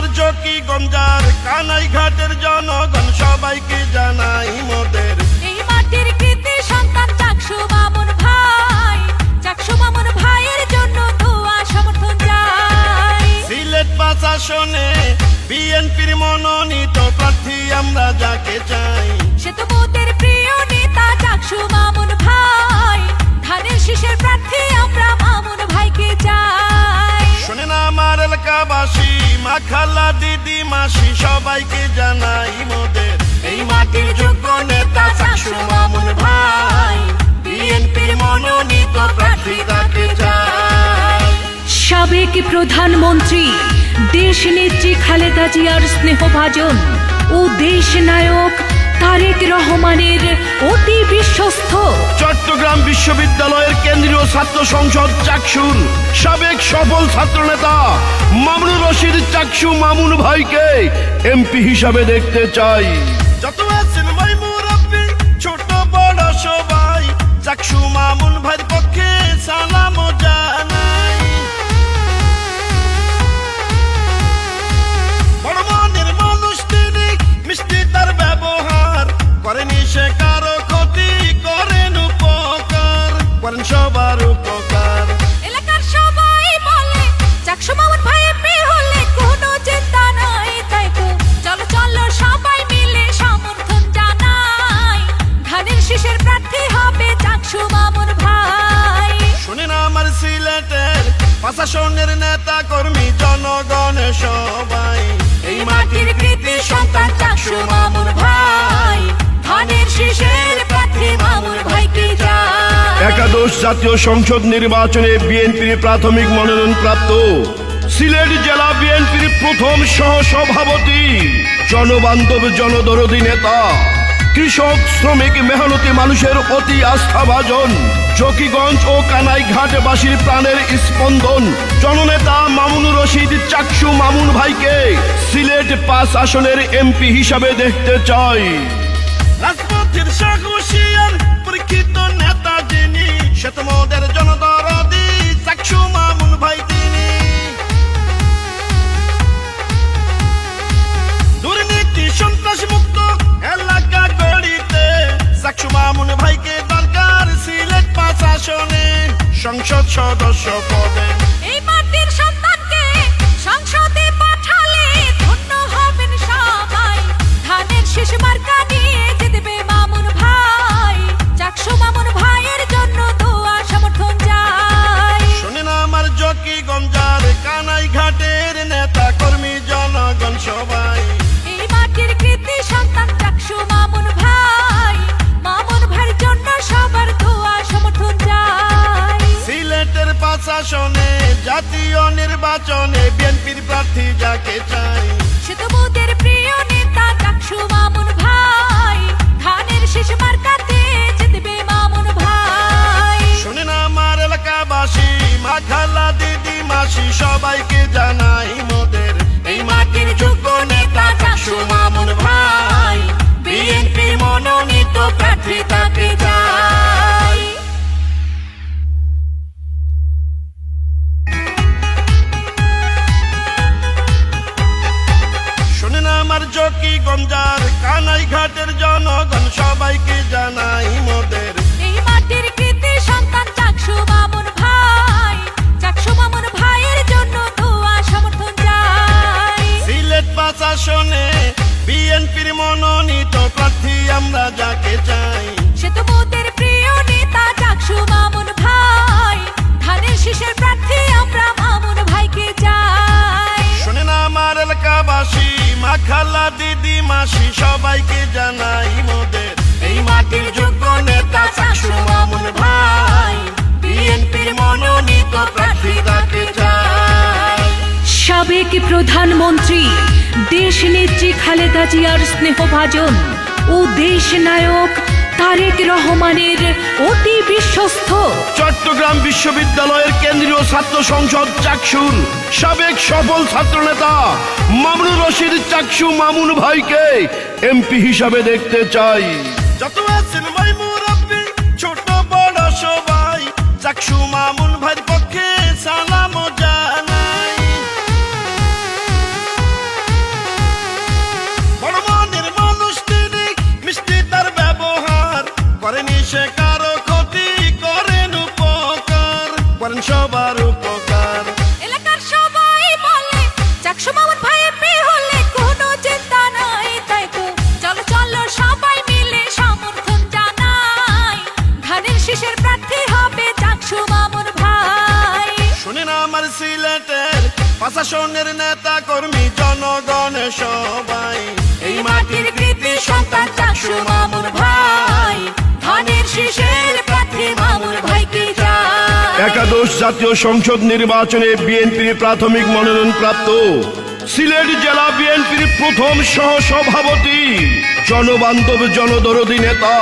আমার জকি গঞ্জার কানাই ঘাটের জনগণ সবাইকে জানাই মোদের। এই মাটির কৃতি সন্তান চাকসু মামুন ভাই চাকসু মামুন ভাইয়ের জন্য দোয়া সমর্থন চাই। সিলেট পাঁচ আসনে বিএনপির মনোনীত প্রার্থী আমরা যাকে চাই। সে তো মোদের প্রিয় নেতা চাকসু মামুন ভাই ধানের শীষের প্রার্থী আমরা মামুন ভাইকে চাই। শোনেন আমার এলাকাবাসী মা খালা দিদি মাসি সবাইকে জানাই মোদের। এই মাটির যোগ্য নেতা চাকসু মামুন ভাই বিএনপির মনোনীত প্রার্থী তাকে সাবেক প্রধানমন্ত্রী দেশ নেত্রী খালেদা জিয়ার স্নেহভাজন ও দেশ নায়ক তারেক রহমানের অতি বিশ্বস্ত। চট্টগ্রাম বিশ্ববিদ্যালয়ের কেন্দ্রীয় ছাত্র সংসদ চাকসুর সাবেক সফল ছাত্রনেতা চাকসু মামুন ভাইকে এমপি হিসাবে দেখতে চাই। যত আছেন ভাই মুরব্বী, ছোট বড় সবাই, চাকসু মামুন ভাইয়ের পক্ষে সালাম প্রশাসনের নেতা কর্মী, জনগণ সবাই। এই মাটির কৃতি সন্তান চাকসু মামুন ভাই। ধানের শীষের প্রার্থী মামুন ভাইকে একাদশ জাতীয় সংসদ নির্বাচনে বিএনপির প্রাথমিক মনোনয়ন প্রাপ্ত। সিলেট জেলা বিএনপির প্রথম সহ সভাপতি জনবান্ধব জনদরদী নেতা। কৃষক, শ্রমিক, মেহনতি মানুষের অতি আস্থাভাজন জকিগঞ্জ ও কানাই ঘাটবাসীর প্রাণের স্পন্দন। জননেতা মামুনুর রশিদ চাকসু মামুন ভাইকে সিলেট পাঁচ আসনের এমপি হিসাবে দেখতে চাই। রাজপথের সাহসিয়ার পরীক্ষিত নেতা যিনি নির্বাচনে বিএনপির প্রার্থী যাকে চাই। সে তো মোদের প্রিয় নেতা চাকসু মামুন ভাই ধানের শেষ মার্কাতে জিতবে মামুন ভাই। শোনেন আমার এলাকাবাসী মা খালা দিদি মাসি সবাইকে জানাই মোদের এই মাটির যোগ্য গঞ্জার কানাই ঘাটের জনগণ সবাইকে জানাই মোদের। এই মাটির কৃতি সন্তান চাকসু মামুন ভাই চাকসু মামুন ভাইয়ের জন্য দোয়া সমর্থন চাই। সিলেট পাঁচ আসনে বিএনপির মনোনীত প্রার্থী আমরা যাকে চাই। মাসি সবাইকে জানাই মোদের। এই মাটির যোগ্য নেতা চাকসু মামুন ভাই। বিএনপির মনোনীত প্রার্থী তাকে সাবেক প্রধানমন্ত্রী দেশ নেত্রী খালেদা জিয়ার স্নেহভাজন ও দেশ নায়ক তারেক রহমানের অতি বিশ্বস্ত। চট্টগ্রাম বিশ্ববিদ্যালয়ের কেন্দ্রীয় ছাত্র সংসদ চাকসুর সাবেক সফল ছাত্রনেতা মামুনুর রশিদ চাকসু মামুন ভাইকে এমপি হিসাবে দেখতে চাই। যত আছেন জাতীয় সংসদ নির্বাচনে বিএনপির প্রাথমিক মনোনয়ন প্রাপ্ত সিলেট জেলা বিএনপির প্রথম সহ সভাপতি জনবান্ধব জনদরদী নেতা,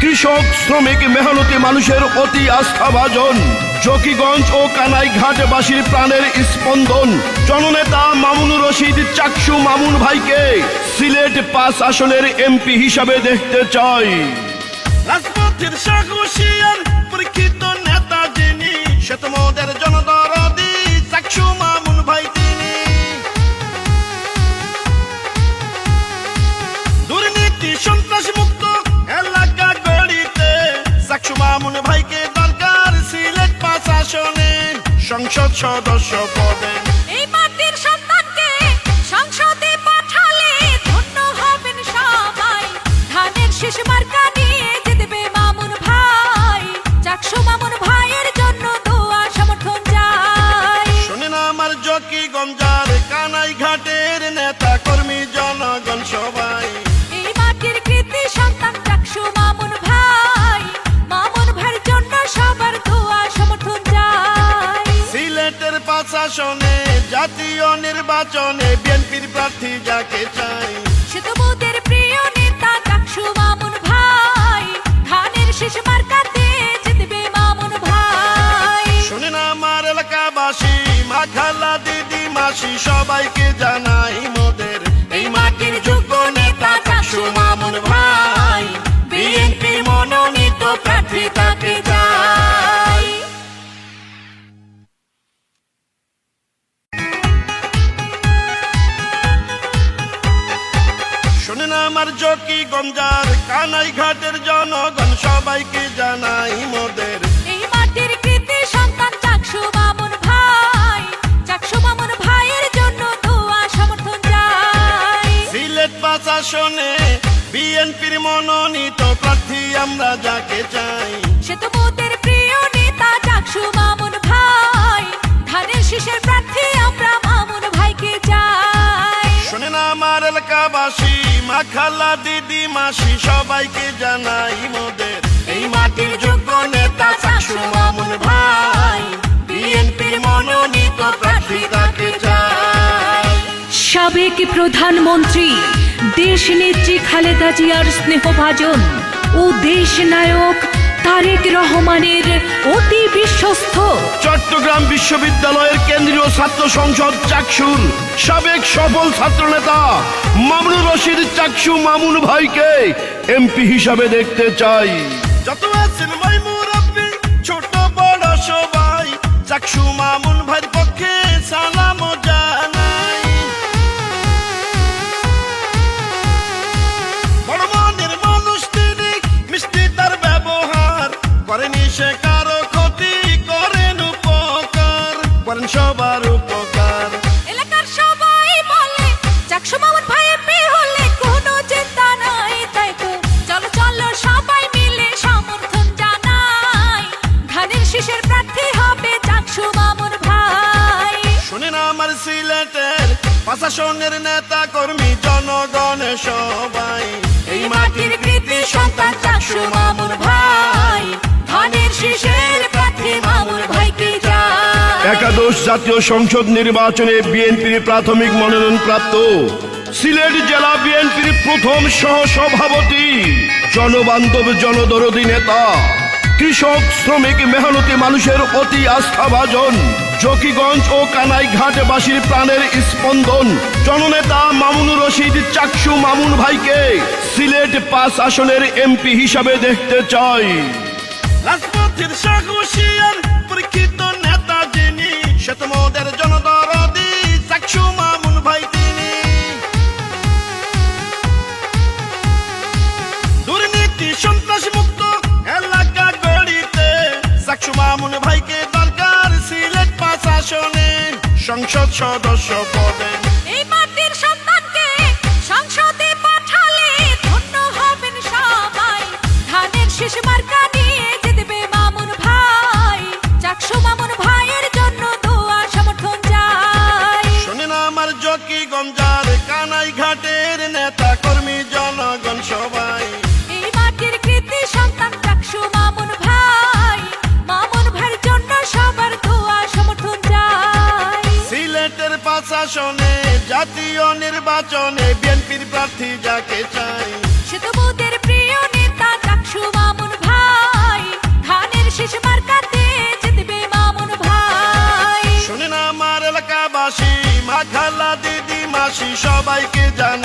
কৃষক, শ্রমিক, মেহনতি মানুষের অতি আস্থাভাজন, জকিগঞ্জ ও কানাইঘাটবাসীর প্রাণের স্পন্দন, জননেতা মামুনুর রশিদ চাকসু মামুন ভাইকে সিলেট পাঁচ আসনের এমপি হিসাবে দেখতে চাই। রাজপথের সাহসিয়ার পরীক্ষিত সে তোমাদের জনদরদি চাকসু মামুন ভাই তিনি। দুর্নীতি, সন্ত্রাস মুক্ত এলাকা গড়িতে চাকসু মামুন ভাইকে দরকার সিলেট পাঁচ আসনে সংসদ সদস্য জাতীয় নির্বাচনে বিএনপির প্রার্থী যাকে চাই। সে তো মোদের প্রিয় নেতা কাকসু মামুন ভাই। ধানের শেষ মার্কাতে জিতবে মামুন ভাই। শোনেন আমার এলাকাবাসী মা খালা দিদি মাসি সবাইকে জানাই গঞ্জার কানাই ঘাটের জনগণ সবাইকে জানাই মোদের। এই মাটির কৃতি সন্তান চাকসু মামুন ভাই চাকসু মামুন ভাইয়ের জন্য দোয়া সমর্থন চাই। সিলেট পাঁচ আসনে বিএনপির এলাকাবাসী মা খালা দিদি, মাসি, সবাইকে জানাই মোদের। এই মাটির যোগ্য নেতা চাষু মামুন ভাই, বিএনপির মনোনীত প্রার্থী তাকে চাই। সাবেক প্রধানমন্ত্রী, দেশ নেত্রী খালেদা জিয়ার স্নেহভাজন ও দেশ নায়ক তারেক রহমানের অতি বিশ্বস্ত। চট্টগ্রাম বিশ্ববিদ্যালয়ের কেন্দ্রীয় ছাত্র সংসদ চাকসুর সাবেক সফল ছাত্রনেতা মামুনুর রশিদ চাকসু মামুন ভাইকে এমপি হিসাবে দেখতে চাই। যত আছেন ভাই মুরব্বী, ছোট বড় সবাই, চাকসু মামুন প্রশাসনের নেতা কর্মী জনগণ সবাই। এই মাটির কৃতি সন্তান চাকসু মামুন ভাই ধানের শীষের প্রার্থী মামুন ভাইকে চাই একাদশ জাতীয় সংসদ নির্বাচনে বিএনপির প্রাথমিক মনোনয়ন প্রাপ্ত সিলেট জেলা বিএনপির প্রথম সহ সভাপতি জনবান্ধব জনদরদী নেতা কৃষক শ্রমিক মেহনতি মানুষের অতি আস্থাভাজন জকিগঞ্জ ও কানাইঘাটবাসীর প্রাণের স্পন্দন। জননেতা মামুনুর রশিদ চাকসু মামুন ভাইকে সিলেট পাঁচ আসনের এমপি হিসাবে দেখতে চাই। পরীক্ষিত নেতা মামুন দুর্নীতি মামুন ভাইকে আসনে সংসদ সদস্য পদে। এই মাটির সন্তানকে সংসদে পাঠালে ধন্য হবেন সবাই। ধানের শেষ মার্কা নিয়ে জিতবে মামুন ভাই। চাকসু মামুন ভাইয়ের জন্য দোয়া সমর্থন চাই। শোনেন আমার জকি গঞ্জার কানাই ঘাটের নেতা কর্মী জনগণ সবাই। আসনে জাতীয় নির্বাচনে বিএনপির প্রার্থী যাকে চাই। সে তো মোদের প্রিয় নেতা চাকসু মামুন ভাই। ধানের শেষ মার্কাতে জিতবে মামুন ভাই। শোনেন আমার এলাকাবাসী মা খালা দিদি মাসি সবাইকে জানা